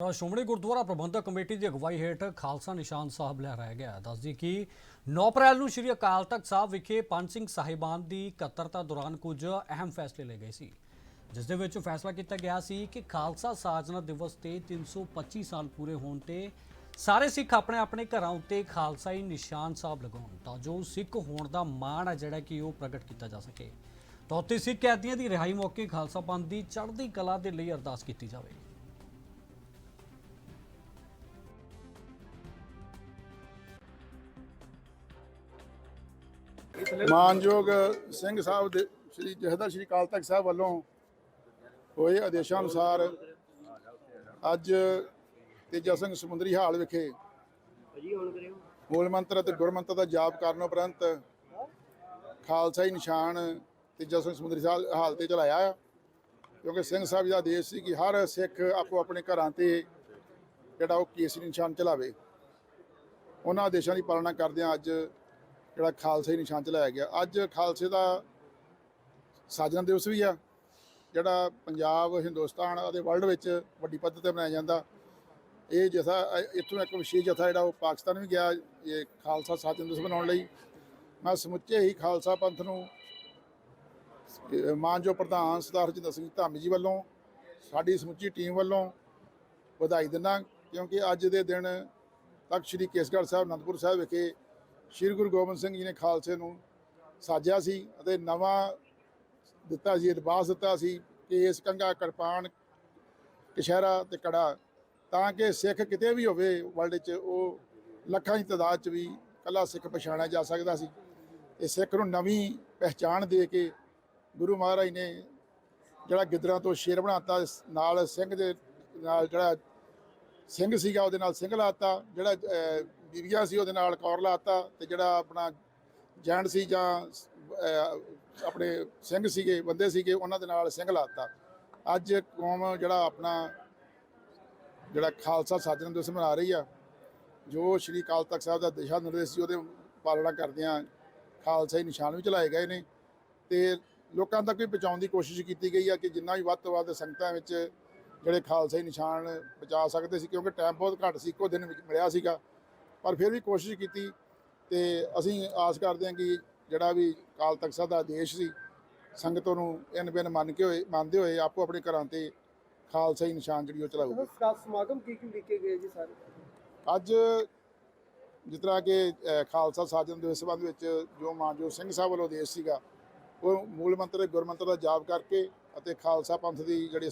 Shiromani Gurdwara Parbandhak committee ਦੀ ਅਗਵਾਈ ਹੇਠ ਖਾਲਸਾ ਨਿਸ਼ਾਨ ਸਾਹਿਬ ਲਹਿਰਾਇਆ ਗਿਆ ਦੱਸਦੀ ਕਿ 9 ਅਪ੍ਰੈਲ ਨੂੰ ਸ੍ਰੀ ਅਕਾਲ ਤਖਤ ਸਾਹਿਬ ਵਿਖੇ ਪੰਜ ਸਿੰਘ ਸਾਹਿਬਾਨ ਦੀ ਇਕੱਤਰਤਾ ਦੌਰਾਨ ਕੁਝ ਅਹਿਮ ਫੈਸਲੇ ਲਏ ਗਏ ਸੀ, ਜਿਸ ਦੇ ਵਿੱਚ ਫੈਸਲਾ ਕੀਤਾ ਗਿਆ ਸੀ ਕਿ ਖਾਲਸਾ ਸਾਜਨਾ ਦਿਵਸ ਤੇ 325 ਸਾਲ ਪੂਰੇ ਹੋਣ ਤੇ ਸਾਰੇ ਸਿੱਖ ਆਪਣੇ ਆਪਣੇ ਘਰਾਂ ਉੱਤੇ ਖਾਲਸਾਈ ਨਿਸ਼ਾਨ ਸਾਹਿਬ ਲਗਾਉਣ, ਤਾਂ ਜੋ ਸਿੱਖ ਹੋਣ ਦਾ ਮਾਣ ਹੈ ਜਿਹੜਾ ਕਿ ਉਹ ਪ੍ਰਗਟ ਕੀਤਾ ਜਾ ਸਕੇ। ਤਾਂ ਉੱਥੇ ਸਿੱਖ ਕੈਦੀਆਂ ਦੀ ਰਿਹਾਈ ਮੌਕੇ ਖਾਲਸਾ ਪੰਥ ਦੀ ਚੜ੍ਹਦੀ ਕਲਾ ਦੇ ਲਈ ਅਰਦਾਸ ਕੀਤੀ ਜਾਵੇ। ਮਾਨਯੋਗ ਸਿੰਘ ਸਾਹਿਬ ਦੇ ਸ੍ਰੀ ਜਹਦਰ ਸ੍ਰੀ ਅਕਾਲ ਤਖਤ ਸਾਹਿਬ ਵੱਲੋਂ ਹੋਏ ਆਦੇਸ਼ਾਂ ਅਨੁਸਾਰ ਅੱਜ ਤੇਜਾ ਸਿੰਘ ਸਮੁੰਦਰੀ ਹਾਲ ਵਿਖੇ ਮੂਲ ਮੰਤਰ ਅਤੇ ਗੁਰਮੰਤਰ ਦਾ ਜਾਪ ਕਰਨ ਉਪਰੰਤ ਖਾਲਸਾਈ ਨਿਸ਼ਾਨ ਤੇਜਾ ਸਿੰਘ ਸਮੁੰਦਰੀ ਸਾਹਿਬ ਹਾਲ ਤੇ ਚਲਾਇਆ ਆ। ਕਿਉਂਕਿ ਸਿੰਘ ਸਾਹਿਬ ਜੀ ਦਾ ਆਦੇਸ਼ ਸੀ ਕਿ ਹਰ ਸਿੱਖ ਆਪੋ ਆਪਣੇ ਘਰਾਂ ਤੇ ਜਿਹੜਾ ਉਹ ਕੇਸਰੀ ਨਿਸ਼ਾਨ ਚਲਾਵੇ। ਉਹਨਾਂ ਆਦੇਸ਼ਾਂ ਦੀ ਪਾਲਣਾ ਕਰਦਿਆਂ ਅੱਜ ਜਿਹੜਾ ਖਾਲਸੇ ਨਿਸ਼ਾਨ 'ਚ ਲਾਇਆ ਗਿਆ। ਅੱਜ ਖਾਲਸੇ ਦਾ ਸਾਜਨਾ ਦਿਵਸ ਵੀ ਆ। ਜਿਹੜਾ ਪੰਜਾਬ ਹਿੰਦੁਸਤਾਨ ਅਤੇ ਵਰਲਡ ਵਿੱਚ ਵੱਡੀ ਪੱਧਰ ਤੇ ਮਨਾਇਆ ਜਾਂਦਾ। ਇਹ ਜਥਾ ਇੱਥੋਂ ਇੱਕ ਵਿਸ਼ੇਸ਼ ਜਥਾ ਜਿਹੜਾ ਉਹ ਪਾਕਿਸਤਾਨ ਵੀ ਗਿਆ ਇਹ ਖਾਲਸਾ ਸਾਜਨਾ ਦਿਵਸ ਮਨਾਉਣ ਲਈ। ਮੈਂ ਸਮੁੱਚੇ ਹੀ ਖਾਲਸਾ ਪੰਥ ਨੂੰ ਅ, ਮਾਨਯੋਗ ਪ੍ਰਧਾਨ ਸਰਦਾਰ ਹਰਜਿੰਦਰ ਸਿੰਘ ਧਾਮੀ ਜੀ ਵੱਲੋਂ ਸਾਡੀ ਸਮੁੱਚੀ ਟੀਮ ਵੱਲੋਂ ਵਧਾਈ ਦਿੰਦਾ। ਕਿਉਂਕਿ ਅੱਜ ਦੇ ਦਿਨ ਤੱਕ ਸ੍ਰੀ ਕੇਸਗੜ੍ਹ ਸਾਹਿਬ ਅਨੰਦਪੁਰ ਸਾਹਿਬ ਵਿਖੇ ਸ੍ਰੀ ਗੁਰੂ ਗੋਬਿੰਦ ਸਿੰਘ ਜੀ ਨੇ ਖਾਲਸੇ ਨੂੰ ਸਾਜਿਆ ਸੀ ਅਤੇ ਨਵਾਂ ਦਿੱਤਾ ਸੀ ਅਰਦਾਸ ਦਿੱਤਾ ਸੀ ਕਿ ਇਸ ਕੰਗਾ ਕਿਰਪਾਨ ਕਸ਼ਹਿਰਾ ਤੇ ਕੜਾ ਤਾਂ ਕਿ ਸਿੱਖ ਕਿਤੇ ਵੀ ਹੋਵੇ ਵਰਲਡ 'ਚ, ਉਹ ਲੱਖਾਂ ਦੀ ਤਾਦਾਦ 'ਚ ਵੀ ਕੱਲਾ ਸਿੱਖ ਪਛਾਣਿਆ ਜਾ ਸਕਦਾ ਸੀ। ਇਹ ਸਿੱਖ ਨੂੰ ਨਵੀਂ ਪਹਿਚਾਣ ਦੇ ਕੇ ਗੁਰੂ ਮਹਾਰਾਜ ਨੇ ਜਿਹੜਾ ਗਿੱਦੜਾਂ ਤੋਂ ਸ਼ੇਰ ਬਣਾਤਾ, ਨਾਲ ਸਿੰਘ ਦੇ ਨਾਲ ਜਿਹੜਾ ਸਿੰਘ ਸੀਗਾ ਉਹਦੇ ਨਾਲ ਸਿੰਘ ਲਾਤਾ, ਜਿਹੜਾ ਬੀਬੀਆ ਸੀ ਉਹਦੇ ਨਾਲ ਕੌਰ ਲਾਤਾ ਤੇ ਜਿਹੜਾ ਆਪਣਾ ਜੈਂਟ ਸੀ ਜਾਂ ਆਪਣੇ ਸਿੰਘ ਸੀਗੇ, ਬੰਦੇ ਸੀਗੇ, ਉਹਨਾਂ ਦੇ ਨਾਲ ਸਿੰਘ ਲਾਤਾ। ਅੱਜ ਕੌਮ ਜਿਹੜਾ ਆਪਣਾ ਜਿਹੜਾ ਖਾਲਸਾ ਸਾਜਨ ਦਿਵਸ ਮਨਾ ਰਹੀ ਆ, ਜੋ ਸ਼੍ਰੀ ਅਕਾਲ ਤਖਤ ਸਾਹਿਬ ਦਾ ਦਿਸ਼ਾ ਨਿਰਦੇਸ਼ ਸੀ, ਉਹਦੇ ਪਾਲਣਾ ਕਰਦਿਆਂ ਖਾਲਸਾ ਹੀ ਨਿਸ਼ਾਨ ਵੀ ਚਲਾਏ ਗਏ ਨੇ ਤੇ ਲੋਕਾਂ ਤੱਕ ਵੀ ਪਹੁੰਚਾਉਣ ਦੀ ਕੋਸ਼ਿਸ਼ ਕੀਤੀ ਗਈ ਆ ਕਿ ਜਿੰਨਾ ਵੀ ਵੱਧ ਤੋਂ ਵੱਧ ਸੰਗਤਾਂ ਵਿੱਚ ਜਿਹੜੇ ਖਾਲਸਾਈ ਨਿਸ਼ਾਨ ਪਹੁੰਚਾ ਸਕਦੇ ਸੀ, ਕਿਉਂਕਿ ਟਾਈਮ ਬਹੁਤ ਘੱਟ ਸੀ, ਇੱਕੋ ਦਿਨ ਵਿੱਚ ਮਿਲਿਆ ਸੀਗਾ। ਪਰ ਫਿਰ ਵੀ ਕੋਸ਼ਿਸ਼ ਕੀਤੀ ਤੇ ਅਸੀਂ ਆਸ ਕਰਦੇ ਹਾਂ ਕਿ ਜਿਹੜਾ ਵੀ ਕਾਲ ਤਖਤ ਸਾਹਿਬ ਦਾ ਆਦੇਸ਼ ਸੀ ਸੰਗਤ ਨੂੰ ਇਨ ਬਿਨ ਮੰਨ ਕੇ ਹੋਏ ਮੰਨਦੇ ਹੋਏ ਆਪੋ ਆਪਣੇ ਘਰਾਂ ਤੇ ਖਾਲਸਾਈ ਨਿਸ਼ਾਨ ਜਿਹੜੀ ਉਹ ਸਟਾਫ ਸਮਾਗਮ ਕੀ ਕੀ ਲਿਖੇ ਗਏ ਜੀ ਸਾਰੇ? ਅੱਜ ਜਿਸ ਤਰ੍ਹਾਂ ਕਿ ਖਾਲਸਾ ਸਾਜਨ ਦੇ ਸੰਬੰਧ ਵਿੱਚ ਜੋ ਮਾਨਜੋਤ ਸਿੰਘ ਸਾਹਿਬ ਵੱਲੋਂ ਆਦੇਸ਼ ਸੀਗਾ ਉਹ ਮੂਲ ਮੰਤਰ ਤੇ ਗੁਰਮੰਤਰ ਦਾ ਜਾਪ ਕਰਕੇ ਅਤੇ ਖਾਲਸਾ ਪੰਥ ਦੀ ਜਿਹੜੀ